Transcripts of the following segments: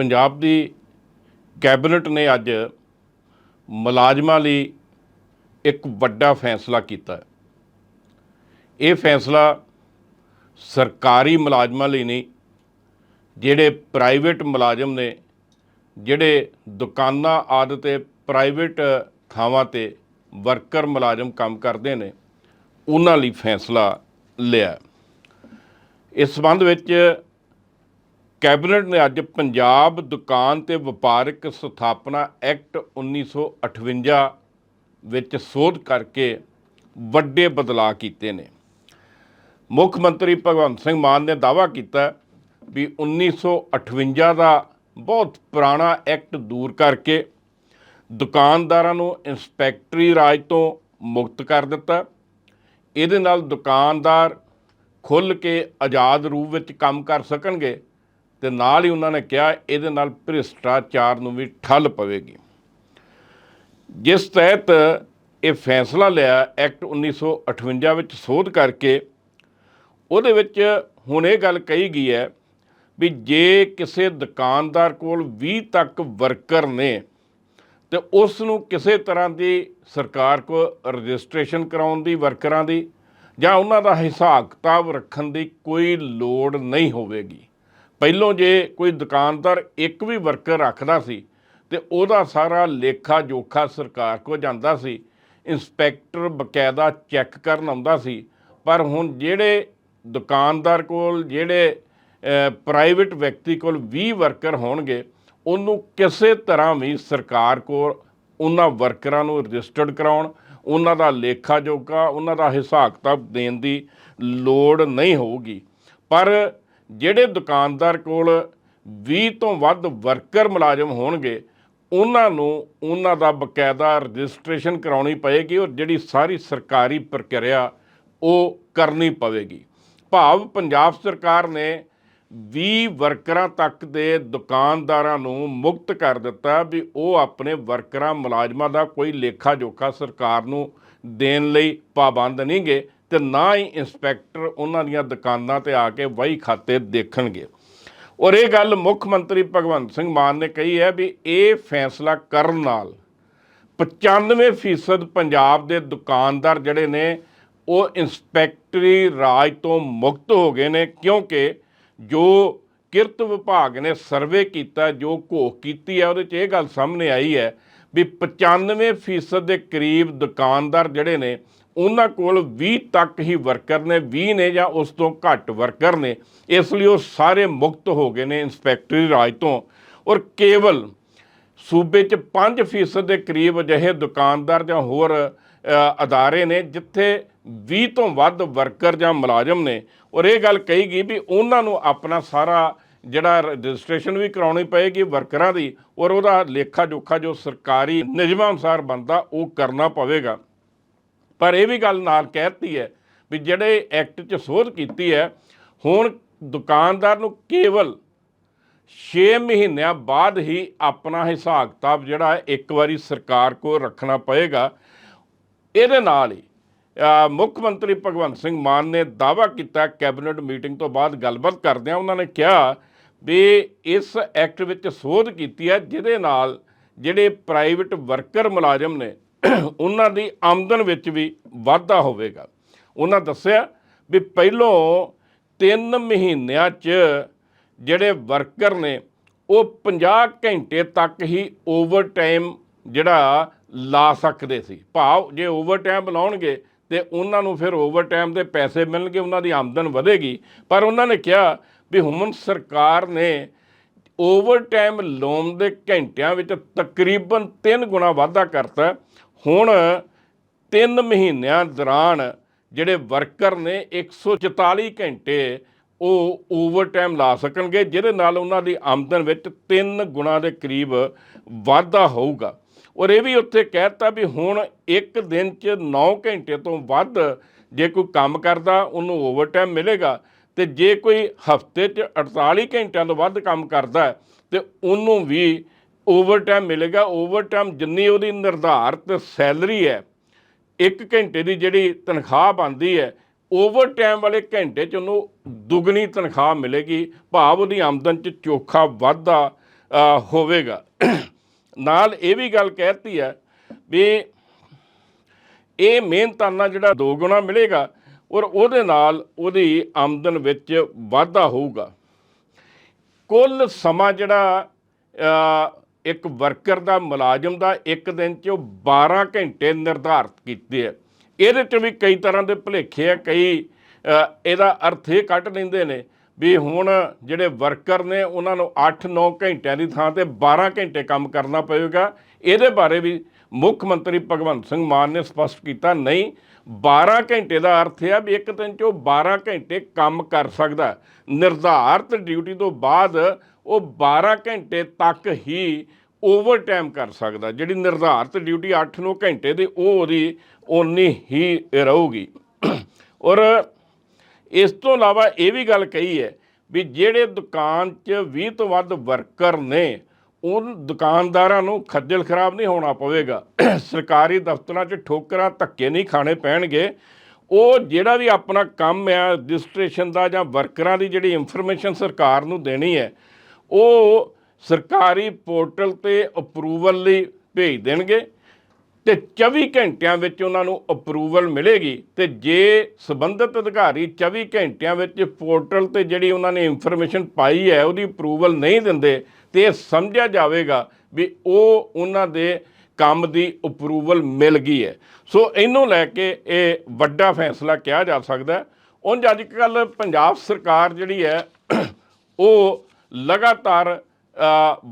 ਪੰਜਾਬ ਦੀ cabinet ਨੇ ਅੱਜ ਮੁਲਾਜ਼ਮਾਂ ਲਈ ਇੱਕ ਵੱਡਾ ਫੈਸਲਾ ਕੀਤਾ ਹੈ। ਇਹ ਫੈਸਲਾ ਸਰਕਾਰੀ ਮੁਲਾਜ਼ਮਾਂ ਲਈ ਨਹੀਂ, ਜਿਹੜੇ ਪ੍ਰਾਈਵੇਟ ਮੁਲਾਜ਼ਮ ਨੇ, ਜਿਹੜੇ ਦੁਕਾਨਾਂ ਆਦਿ ਤੇ ਪ੍ਰਾਈਵੇਟ ਥਾਵਾਂ ਤੇ ਵਰਕਰ ਮੁਲਾਜ਼ਮ ਕੰਮ ਕਰਦੇ ਨੇ, ਉਹਨਾਂ ਲਈ ਫੈਸਲਾ ਲਿਆ ਇਸ ਸੰਬੰਧ ਵਿੱਚ ਕੈਬਨਿਟ ਨੇ ਅੱਜ ਪੰਜਾਬ ਦੁਕਾਨ ਤੇ ਵਪਾਰਕ ਸਥਾਪਨਾ ਐਕਟ 1958 ਵਿੱਚ ਸੋਧ ਕਰਕੇ ਵੱਡੇ ਬਦਲਾਅ ਕੀਤੇ ਨੇ। ਮੁੱਖ ਮੰਤਰੀ ਭਗਵੰਤ ਸਿੰਘ ਮਾਨ ਨੇ ਦਾਅਵਾ ਕੀਤਾ ਵੀ 1958 ਦਾ ਬਹੁਤ ਪੁਰਾਣਾ ਐਕਟ ਦੂਰ ਕਰਕੇ ਦੁਕਾਨਦਾਰਾਂ ਨੂੰ ਇੰਸਪੈਕਟਰੀ ਰਾਜ ਤੋਂ ਮੁਕਤ ਕਰ ਦਿੱਤਾ। ਇਹਦੇ ਨਾਲ ਦੁਕਾਨਦਾਰ ਖੁੱਲ੍ਹ ਕੇ ਆਜ਼ਾਦ ਰੂਪ ਵਿੱਚ ਕੰਮ ਕਰ ਸਕਣਗੇ। ਤੇ ਨਾਲ ਹੀ ਉਹਨਾਂ ਨੇ ਕਿਹਾ, ਇਹਦੇ ਨਾਲ ਭ੍ਰਿਸ਼ਟਾਚਾਰ ਨੂੰ ਵੀ ਠੱਲ ਪਵੇਗੀ। ਜਿਸ ਤਹਿਤ ਇਹ ਫੈਸਲਾ ਲਿਆ ਐਕਟ 1958 ਵਿੱਚ ਸੋਧ ਕਰਕੇ, ਉਹਦੇ ਵਿੱਚ ਹੁਣ ਇਹ ਗੱਲ ਕਹੀ ਗਈ ਹੈ ਵੀ ਜੇ ਕਿਸੇ ਦੁਕਾਨਦਾਰ ਕੋਲ 20 ਤੱਕ ਵਰਕਰ ਨੇ, ਤੇ ਉਸ ਨੂੰ ਕਿਸੇ ਤਰ੍ਹਾਂ ਦੀ ਸਰਕਾਰ ਕੋ ਰਜਿਸਟ੍ਰੇਸ਼ਨ ਕਰਾਉਣ ਦੀ, ਵਰਕਰਾਂ ਦੀ, ਜਾਂ ਉਹਨਾਂ ਦਾ ਹਿਸਾਬ ਕਿਤਾਬ ਰੱਖਣ ਦੀ ਕੋਈ ਲੋੜ ਨਹੀਂ ਹੋਵੇਗੀ। ਪਹਿਲੋਂ ਜੇ ਕੋਈ ਦੁਕਾਨਦਾਰ ਇੱਕ ਵੀ ਵਰਕਰ ਰੱਖਦਾ ਸੀ ਤੇ ਉਹਦਾ ਸਾਰਾ ਲੇਖਾ ਜੋਖਾ ਸਰਕਾਰ ਕੋ ਜਾਂਦਾ ਸੀ, ਇੰਸਪੈਕਟਰ ਬਕਾਇਦਾ ਚੈੱਕ ਕਰਨ ਆਉਂਦਾ ਸੀ, ਪਰ ਹੁਣ ਜਿਹੜੇ ਦੁਕਾਨਦਾਰ ਕੋਲ, ਜਿਹੜੇ ਪ੍ਰਾਈਵੇਟ ਵਿਅਕਤੀ ਕੋਲ 20 ਵਰਕਰ ਹੋਣਗੇ, ਉਹਨੂੰ ਕਿਸੇ ਤਰ੍ਹਾਂ ਵੀ ਸਰਕਾਰ ਕੋਲ ਉਹਨਾਂ ਵਰਕਰਾਂ ਨੂੰ ਰਜਿਸਟਰਡ ਕਰਾਉਣ, ਉਹਨਾਂ ਦਾ ਲੇਖਾ ਜੋਖਾ, ਉਹਨਾਂ ਦਾ ਹਿਸਾਬ ਕਿਤਾਬ ਦੇਣ ਦੀ ਲੋੜ ਨਹੀਂ ਹੋਊਗੀ। ਪਰ ਜਿਹੜੇ ਦੁਕਾਨਦਾਰ ਕੋਲ 20 ਤੋਂ ਵੱਧ ਵਰਕਰ ਮੁਲਾਜ਼ਮ ਹੋਣਗੇ, ਉਹਨਾਂ ਨੂੰ ਉਹਨਾਂ ਦਾ ਬਕਾਇਦਾ ਰਜਿਸਟ੍ਰੇਸ਼ਨ ਕਰਾਉਣੀ ਪਏਗੀ ਔਰ ਜਿਹੜੀ ਸਾਰੀ ਸਰਕਾਰੀ ਪ੍ਰਕਿਰਿਆ ਉਹ ਕਰਨੀ ਪਵੇਗੀ। ਭਾਵ ਪੰਜਾਬ ਸਰਕਾਰ ਨੇ 20 ਵਰਕਰਾਂ ਤੱਕ ਦੇ ਦੁਕਾਨਦਾਰਾਂ ਨੂੰ ਮੁਕਤ ਕਰ ਦਿੱਤਾ ਵੀ ਉਹ ਆਪਣੇ ਵਰਕਰਾਂ ਮੁਲਾਜ਼ਮਾਂ ਦਾ ਕੋਈ ਲੇਖਾ ਜੋਖਾ ਸਰਕਾਰ ਨੂੰ ਦੇਣ ਲਈ ਪਾਬੰਦ ਨਹੀਂਗੇ। ਤੇ ਨਾ ਹੀ ਇੰਸਪੈਕਟਰ ਉਹਨਾਂ ਦੀਆਂ ਦੁਕਾਨਾਂ ਤੇ ਆ ਕੇ ਵਹੀ ਖਾਤੇ ਦੇਖਣਗੇ। ਔਰ ਇਹ ਗੱਲ ਮੁੱਖ ਮੰਤਰੀ ਭਗਵੰਤ ਸਿੰਘ ਮਾਨ ਨੇ ਕਹੀ ਹੈ ਵੀ ਇਹ ਫੈਸਲਾ ਕਰਨ ਨਾਲ 95% ਪੰਜਾਬ ਦੇ ਦੁਕਾਨਦਾਰ ਜਿਹੜੇ ਨੇ, ਉਹ ਇੰਸਪੈਕਟਰੀ ਰਾਜ ਤੋਂ ਮੁਕਤ ਹੋ ਗਏ ਨੇ ਕਿਉਂਕਿ ਜੋ ਕਿਰਤ ਵਿਭਾਗ ਨੇ ਸਰਵੇ ਕੀਤਾ, ਜੋ ਘੋਖ ਕੀਤੀ ਹੈ, ਉਹਦੇ 'ਚ ਇਹ ਗੱਲ ਸਾਹਮਣੇ ਆਈ ਹੈ ਵੀ 95% ਦੇ ਕਰੀਬ ਦੁਕਾਨਦਾਰ ਜਿਹੜੇ ਨੇ ਉਹਨਾਂ ਕੋਲ 20 ਤੱਕ ਹੀ ਵਰਕਰ ਨੇ 20 ਨੇ ਜਾਂ ਉਸ ਤੋਂ ਘੱਟ ਵਰਕਰ ਨੇ। ਇਸ ਲਈ ਉਹ ਸਾਰੇ ਮੁਕਤ ਹੋ ਗਏ ਨੇ ਇੰਸਪੈਕਟਰੀ ਰਾਜ ਤੋਂ। ਔਰ ਕੇਵਲ ਸੂਬੇ 'ਚ 5% ਦੇ ਕਰੀਬ ਅਜਿਹੇ ਦੁਕਾਨਦਾਰ ਜਾਂ ਹੋਰ ਅਦਾਰੇ ਨੇ, ਜਿੱਥੇ 20 ਤੋਂ ਵੱਧ ਵਰਕਰ ਜਾਂ ਮੁਲਾਜ਼ਮ ਨੇ। ਔਰ ਇਹ ਗੱਲ ਕਹੀ ਗਈ ਵੀ ਉਹਨਾਂ ਨੂੰ ਆਪਣਾ ਸਾਰਾ ਜਿਹੜਾ ਰਜਿਸਟ੍ਰੇਸ਼ਨ ਵੀ ਕਰਾਉਣੀ ਪਏਗੀ ਵਰਕਰਾਂ ਦੀ, ਔਰ ਉਹਦਾ ਲੇਖਾ ਜੋਖਾ ਜੋ ਸਰਕਾਰੀ ਨਿਯਮਾਂ ਅਨੁਸਾਰ ਬੰਦਾ ਉਹ ਕਰਨਾ ਪਵੇਗਾ। ਪਰ ਇਹ ਵੀ ਗੱਲ ਨਾਲ ਕਹਿਤੀ ਹੈ ਵੀ ਜਿਹੜੇ ਐਕਟ 'ਚ ਸੋਧ ਕੀਤੀ ਹੈ, ਹੁਣ ਦੁਕਾਨਦਾਰ ਨੂੰ ਕੇਵਲ 6 ਮਹੀਨਿਆਂ ਬਾਅਦ ਹੀ ਆਪਣਾ ਹਿਸਾਬ ਕਿਤਾਬ ਜਿਹੜਾ ਹੈ ਇੱਕ ਵਾਰੀ ਸਰਕਾਰ ਕੋਲ ਰੱਖਣਾ ਪਏਗਾ। ਇਹਦੇ ਨਾਲ ਹੀ ਮੁੱਖ ਮੰਤਰੀ ਭਗਵੰਤ ਸਿੰਘ ਮਾਨ ਨੇ ਦਾਅਵਾ ਕੀਤਾ, ਕੈਬਨਿਟ ਮੀਟਿੰਗ ਤੋਂ ਬਾਅਦ ਗੱਲਬਾਤ ਕਰਦਿਆਂ ਉਹਨਾਂ ਨੇ ਕਿਹਾ ਵੀ ਇਸ ਐਕਟ ਵਿੱਚ ਸੋਧ ਕੀਤੀ ਹੈ, ਜਿਹਦੇ ਨਾਲ ਜਿਹੜੇ ਪ੍ਰਾਈਵੇਟ ਵਰਕਰ ਮੁਲਾਜ਼ਮ ਨੇ ਉਹਨਾਂ ਦੀ ਆਮਦਨ ਵਿੱਚ ਵੀ ਵਾਧਾ ਹੋਵੇਗਾ। ਉਹਨਾਂ ਦੱਸਿਆ ਵੀ ਪਹਿਲੋਂ 3 ਮਹੀਨਿਆਂ 'ਚ ਜਿਹੜੇ ਵਰਕਰ ਨੇ, ਉਹ 50 ਘੰਟੇ ਤੱਕ ਹੀ ਓਵਰ ਟਾਈਮ ਜਿਹੜਾ ਲਾ ਸਕਦੇ ਸੀ। ਭਾਵ ਜੇ ਓਵਰ ਟਾਈਮ ਲਾਉਣਗੇ ਤੇ ਉਹਨਾਂ ਨੂੰ ਫਿਰ ਓਵਰ ਟਾਈਮ ਦੇ ਪੈਸੇ ਮਿਲਣਗੇ, ਉਹਨਾਂ ਦੀ ਆਮਦਨ ਵਧੇਗੀ। ਪਰ ਉਹਨਾਂ ਨੇ ਕਿਹਾ ਵੀ ਹੁਣ ਸਰਕਾਰ ਨੇ ਓਵਰ ਟਾਈਮ ਲੋਨ ਦੇ ਘੰਟਿਆਂ ਵਿੱਚ ਤਕਰੀਬਨ 3 ਗੁਣਾ ਵਾਧਾ ਕਰਤਾ। ਹੁਣ 3 ਮਹੀਨਿਆਂ ਦੌਰਾਨ ਜਿਹੜੇ ਵਰਕਰ ਨੇ 144 ਘੰਟੇ ਉਹ ਓਵਰ ਟਾਈਮ ਲਾ ਸਕਣਗੇ ਜਿਹਦੇ ਨਾਲ ਉਹਨਾਂ ਦੀ ਆਮਦਨ ਵਿੱਚ 3 ਗੁਣਾ ਦੇ ਕਰੀਬ ਵਾਧਾ ਹੋਊਗਾ। ਔਰ ਇਹ ਵੀ ਉੱਥੇ ਕਹਿਤਾ ਵੀ ਹੁਣ ਇੱਕ ਦਿਨ 'ਚ 9 ਘੰਟੇ ਤੋਂ ਵੱਧ ਜੇ ਕੋਈ ਕੰਮ ਕਰਦਾ ਉਹਨੂੰ ਓਵਰ ਟਾਈਮ ਮਿਲੇਗਾ ਤੇ ਜੇ ਕੋਈ ਹਫ਼ਤੇ 'ਚ 48 ਘੰਟਿਆਂ ਤੋਂ ਵੱਧ ਕੰਮ ਕਰਦਾ ਹੈ, ਤੇ ਉਹਨੂੰ ਵੀ ਓਵਰ ਮਿਲੇਗਾ ਓਵਰ ਜਿੰਨੀ ਉਹਦੀ ਨਿਰਧਾਰਤ ਸੈਲਰੀ ਹੈ, ਇੱਕ ਘੰਟੇ ਦੀ ਜਿਹੜੀ ਤਨਖਾਹ ਬਣਦੀ ਹੈ ਓਵਰ ਵਾਲੇ ਘੰਟੇ 'ਚ ਉਹਨੂੰ ਦੁੱਗਣੀ ਤਨਖਾਹ ਮਿਲੇਗੀ, ਭਾਵ ਉਹਦੀ ਆਮਦਨ 'ਚ ਚੋਖਾ ਵਾਧਾ ਹੋਵੇਗਾ। ਨਾਲ ਇਹ ਵੀ ਗੱਲ ਕਹਿਤੀ ਹੈ ਵੀ ਇਹ ਮਿਹਨਤਾਨਾ ਜਿਹੜਾ ਦੋ ਗੁਣਾ ਮਿਲੇਗਾ ਔਰ ਉਹਦੇ ਨਾਲ ਉਹਦੀ ਆਮਦਨ ਵਿੱਚ ਵਾਧਾ ਹੋਊਗਾ। ਕੁੱਲ ਸਮਾਂ ਜਿਹੜਾ ਇੱਕ ਵਰਕਰ ਦਾ ਮੁਲਾਜ਼ਮ ਦਾ ਇੱਕ ਦਿਨ 'ਚ ਉਹ 12 ਘੰਟੇ ਨਿਰਧਾਰਤ ਕੀਤੇ ਆ। ਇਹਦੇ 'ਚ ਵੀ ਕਈ ਤਰ੍ਹਾਂ ਦੇ ਭੁਲੇਖੇ ਆ, ਕਈ ਇਹਦਾ ਅਰਥ ਇਹ ਕੱਢ ਲੈਂਦੇ ਨੇ ਵੀ ਹੁਣ ਜਿਹੜੇ ਵਰਕਰ ਨੇ ਉਹਨਾਂ ਨੂੰ 8-9 ਘੰਟਿਆਂ ਦੀ ਥਾਂ ਤੇ 12 ਘੰਟੇ ਕੰਮ ਕਰਨਾ ਪਵੇਗਾ ਇਹਦੇ ਬਾਰੇ ਵੀ ਮੁੱਖ ਮੰਤਰੀ ਭਗਵੰਤ ਸਿੰਘ ਮਾਨ ਨੇ ਸਪਸ਼ਟ ਕੀਤਾ, ਨਹੀਂ 12 ਘੰਟੇ ਦਾ ਅਰਥ ਹੈ ਵੀ ਇੱਕ ਦਿਨ 'ਚ ਉਹ 12 ਘੰਟੇ ਕੰਮ ਕਰ ਸਕਦਾ। ਨਿਰਧਾਰਤ ਡਿਊਟੀ ਤੋਂ ਬਾਅਦ ਉਹ 12 ਘੰਟੇ ਤੱਕ ਹੀ ਓਵਰ ਟਾਈਮ ਕਰ ਸਕਦਾ, ਜਿਹੜੀ ਨਿਰਧਾਰਤ ਡਿਊਟੀ 8-9 ਘੰਟੇ ਦੀ, ਉਹ ਉਹਦੀ ਓਨੀ ਹੀ ਰਹੂਗੀ। ਔਰ ਇਸ ਤੋਂ ਇਲਾਵਾ ਇਹ ਵੀ ਗੱਲ ਕਹੀ ਹੈ ਵੀ ਜਿਹੜੇ ਦੁਕਾਨ 'ਚ 20 ਤੋਂ ਵੱਧ ਵਰਕਰ ਨੇ, ਉਹ ਦੁਕਾਨਦਾਰਾਂ ਨੂੰ ਖੱਜਲ ਖਰਾਬ ਨਹੀਂ ਹੋਣਾ ਪਵੇਗਾ। ਸਰਕਾਰੀ ਦਫ਼ਤਰਾਂ 'ਚ ਠੋਕਰਾਂ ਧੱਕੇ ਨਹੀਂ ਖਾਣੇ ਪੈਣਗੇ। ਉਹ ਜਿਹੜਾ ਵੀ ਆਪਣਾ ਕੰਮ ਹੈ ਰਜਿਸਟ੍ਰੇਸ਼ਨ ਦਾ ਜਾਂ ਵਰਕਰਾਂ ਦੀ ਜਿਹੜੀ ਇਨਫੋਰਮੇਸ਼ਨ ਸਰਕਾਰ ਨੂੰ ਦੇਣੀ ਹੈ ਉਹ ਸਰਕਾਰੀ ਪੋਰਟਲ ਤੇ ਅਪਰੂਵਲ ਲਈ ਭੇਜ ਦੇਣਗੇ ਤੇ 24 ਘੰਟਿਆਂ ਵਿੱਚ ਉਹਨਾਂ ਨੂੰ ਅਪਰੂਵਲ ਮਿਲੇਗੀ ਤੇ ਜੇ ਸਬੰਧਤ ਅਧਿਕਾਰੀ 24 ਘੰਟਿਆਂ ਵਿੱਚ ਪੋਰਟਲ ਤੇ ਜਿਹੜੀ ਉਹਨਾਂ ਨੇ ਇਨਫੋਰਮੇਸ਼ਨ ਪਾਈ ਹੈ, ਉਹਦੀ ਅਪਰੂਵਲ ਨਹੀਂ ਦਿੰਦੇ, ਤੇ ਇਹ ਸਮਝਿਆ ਜਾਵੇਗਾ ਵੀ ਉਹ ਉਹਨਾਂ ਦੇ ਕੰਮ ਦੀ ਅਪਰੂਵਲ ਮਿਲ ਗਈ ਹੈ। ਸੋ ਇਹਨੂੰ ਲੈ ਕੇ ਇਹ ਵੱਡਾ ਫੈਸਲਾ ਕਿਹਾ ਜਾ ਸਕਦਾ ਉਂਝ ਅੱਜ ਕੱਲ ਪੰਜਾਬ ਸਰਕਾਰ ਜਿਹੜੀ ਹੈ, ਉਹ ਲਗਾਤਾਰ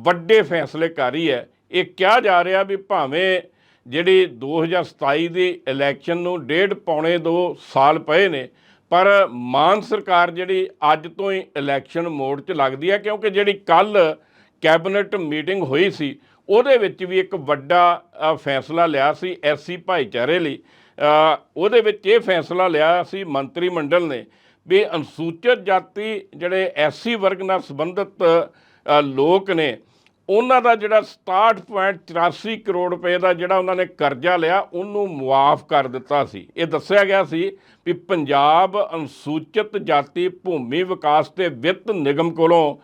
ਵੱਡੇ ਫੈਸਲੇ ਕਰ ਰਹੀ ਹੈ। ਇਹ ਕਿਹਾ ਜਾ ਰਿਹਾ ਵੀ ਭਾਵੇਂ ਜਿਹੜੀ 2027 ਦੀ ਇਲੈਕਸ਼ਨ ਨੂੰ ਡੇਢ ਪੌਣੇ 2 ਸਾਲ ਪਏ ਨੇ, ਪਰ ਮਾਨ ਸਰਕਾਰ ਜਿਹੜੀ ਅੱਜ ਤੋਂ ਹੀ ਇਲੈਕਸ਼ਨ ਮੋਡ 'ਚ ਲੱਗਦੀ ਹੈ, ਕਿਉਂਕਿ ਜਿਹੜੀ ਕੱਲ ਕੈਬਨਿਟ ਮੀਟਿੰਗ ਹੋਈ ਸੀ, ਉਹਦੇ ਵਿੱਚ ਵੀ ਇੱਕ ਵੱਡਾ ਫੈਸਲਾ ਲਿਆ ਸੀ ਐਸਸੀ ਭਾਈਚਾਰੇ ਲਈ। ਉਹਦੇ ਵਿੱਚ ਇਹ ਫੈਸਲਾ ਲਿਆ ਸੀ ਮੰਤਰੀ ਮੰਡਲ ਨੇ ਵੀ ਅਨੁਸੂਚਿਤ ਜਾਤੀ ਜਿਹੜੇ ਐਸਸੀ ਵਰਗ ਨਾਲ ਸੰਬੰਧਿਤ ਲੋਕ ਨੇ, ਉਹਨਾਂ ਦਾ ਜਿਹੜਾ 67.84 ਕਰੋੜ ਰੁਪਏ ਦਾ ਜਿਹੜਾ ਉਹਨਾਂ ਨੇ ਕਰਜ਼ਾ ਲਿਆ, ਉਹਨੂੰ ਮੁਆਫ ਕਰ ਦਿੱਤਾ ਸੀ। ਇਹ ਦੱਸਿਆ ਗਿਆ ਸੀ ਵੀ ਪੰਜਾਬ ਅਨੁਸੂਚਿਤ ਜਾਤੀ ਭੂਮੀ ਵਿਕਾਸ ਤੇ ਵਿੱਤ ਨਿਗਮ ਕੋਲੋਂ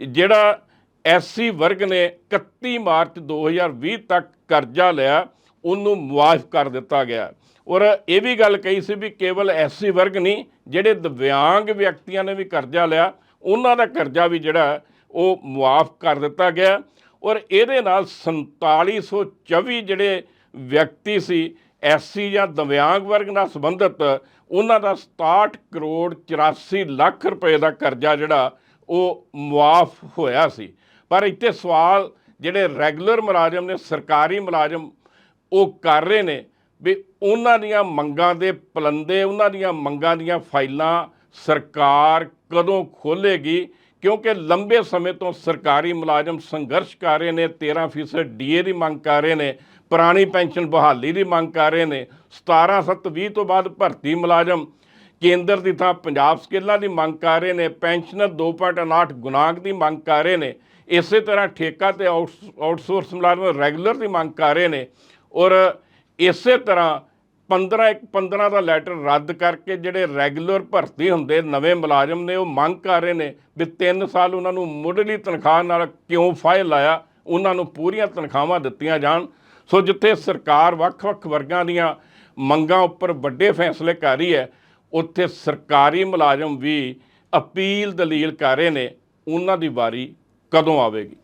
ਜਿਹੜਾ ਐਸਸੀ ਵਰਗ ਨੇ 31 ਮਾਰਚ 2020 ਤੱਕ ਕਰਜ਼ਾ ਲਿਆ, ਉਹਨੂੰ ਮੁਆਫ ਕਰ ਦਿੱਤਾ ਗਿਆ। ਔਰ ਇਹ ਵੀ ਗੱਲ ਕਹੀ ਸੀ ਵੀ ਕੇਵਲ ਐਸਸੀ ਵਰਗ ਨਹੀਂ, ਜਿਹੜੇ ਦਿਵਿਆਂਗ ਵਿਅਕਤੀਆਂ ਨੇ ਵੀ ਕਰਜ਼ਾ ਲਿਆ, ਉਹਨਾਂ ਦਾ ਕਰਜ਼ਾ ਵੀ ਜਿਹੜਾ ਉਹ ਮੁਆਫ ਕਰ ਦਿੱਤਾ ਗਿਆ। ਔਰ ਇਹਦੇ ਨਾਲ 4724 ਜਿਹੜੇ ਵਿਅਕਤੀ ਸੀ, ਐਸਸੀ ਜਾਂ ਦਿਵਿਆਂਗ ਵਰਗ ਨਾਲ ਸੰਬੰਧਿਤ, ਉਹਨਾਂ ਦਾ 67 ਕਰੋੜ 84 ਲੱਖ ਰੁਪਏ ਦਾ ਕਰਜ਼ਾ ਜਿਹੜਾ ਉਹ ਮੁਆਫ ਹੋਇਆ ਸੀ। ਪਰ ਇੱਥੇ ਸਵਾਲ ਜਿਹੜੇ ਰੈਗੂਲਰ ਮੁਲਾਜ਼ਮ ਨੇ, ਸਰਕਾਰੀ ਮੁਲਾਜ਼ਮ ਉਹ ਕਰ ਰਹੇ ਨੇ ਵੀ ਉਹਨਾਂ ਦੀਆਂ ਮੰਗਾਂ ਦੇ ਪਲੰਦੇ, ਉਹਨਾਂ ਦੀਆਂ ਮੰਗਾਂ ਦੀਆਂ ਫਾਈਲਾਂ ਸਰਕਾਰ ਕਦੋਂ ਖੋਲੇਗੀ ਕਿਉਂਕਿ ਲੰਬੇ ਸਮੇਂ ਤੋਂ ਸਰਕਾਰੀ ਮੁਲਾਜ਼ਮ ਸੰਘਰਸ਼ ਕਰ ਰਹੇ ਨੇ 13% ਡੀਏ ਦੀ ਮੰਗ ਕਰ ਰਹੇ ਨੇ, ਪੁਰਾਣੀ ਪੈਨਸ਼ਨ ਬਹਾਲੀ ਦੀ ਮੰਗ ਕਰ ਰਹੇ ਨੇ 17 7 20 ਤੋਂ ਬਾਅਦ ਭਰਤੀ ਮੁਲਾਜ਼ਮ ਕੇਂਦਰ ਦੀ ਥਾਂ ਪੰਜਾਬ ਸਕੇਲਾਂ ਦੀ ਮੰਗ ਕਰ ਰਹੇ ਨੇ, ਪੈਨਸ਼ਨਰ 2.59 ਗੁਨਾਂਕ ਦੀ ਮੰਗ ਕਰ ਰਹੇ ਨੇ, ਇਸੇ ਤਰ੍ਹਾਂ ਠੇਕਾ ਤੇ ਆਊਟਸੋਰਸ ਮੁਲਾਜ਼ਮ ਰੈਗੂਲਰ ਦੀ ਮੰਗ ਕਰ ਰਹੇ ਨੇ ਔਰ ਇਸੇ ਤਰ੍ਹਾਂ 15 ਇੱਕ 15 ਦਾ ਲੈਟਰ ਰੱਦ ਕਰਕੇ ਜਿਹੜੇ ਰੈਗੂਲਰ ਭਰਤੀ ਹੁੰਦੇ ਨਵੇਂ ਮੁਲਾਜ਼ਮ ਨੇ, ਉਹ ਮੰਗ ਕਰ ਰਹੇ ਨੇ ਵੀ 3 ਸਾਲ ਉਹਨਾਂ ਨੂੰ ਮੁੱਢਲੀ ਤਨਖਾਹ ਨਾਲ ਕਿਉਂ ਫਾਇਲ ਲਾਇਆ, ਉਹਨਾਂ ਨੂੰ ਪੂਰੀਆਂ ਤਨਖਾਹਾਂ ਦਿੱਤੀਆਂ ਜਾਣ। ਸੋ ਜਿੱਥੇ ਸਰਕਾਰ ਵੱਖ-ਵੱਖ ਵਰਗਾਂ ਦੀਆਂ ਮੰਗਾਂ ਉੱਪਰ ਵੱਡੇ ਫੈਸਲੇ ਕਰ ਰਹੀ ਹੈ, ਉੱਥੇ ਸਰਕਾਰੀ ਮੁਲਾਜ਼ਮ ਵੀ ਅਪੀਲ ਦਲੀਲ ਕਰ ਰਹੇ ਨੇ, ਉਹਨਾਂ ਦੀ ਵਾਰੀ ਕਦੋਂ ਆਵੇਗੀ?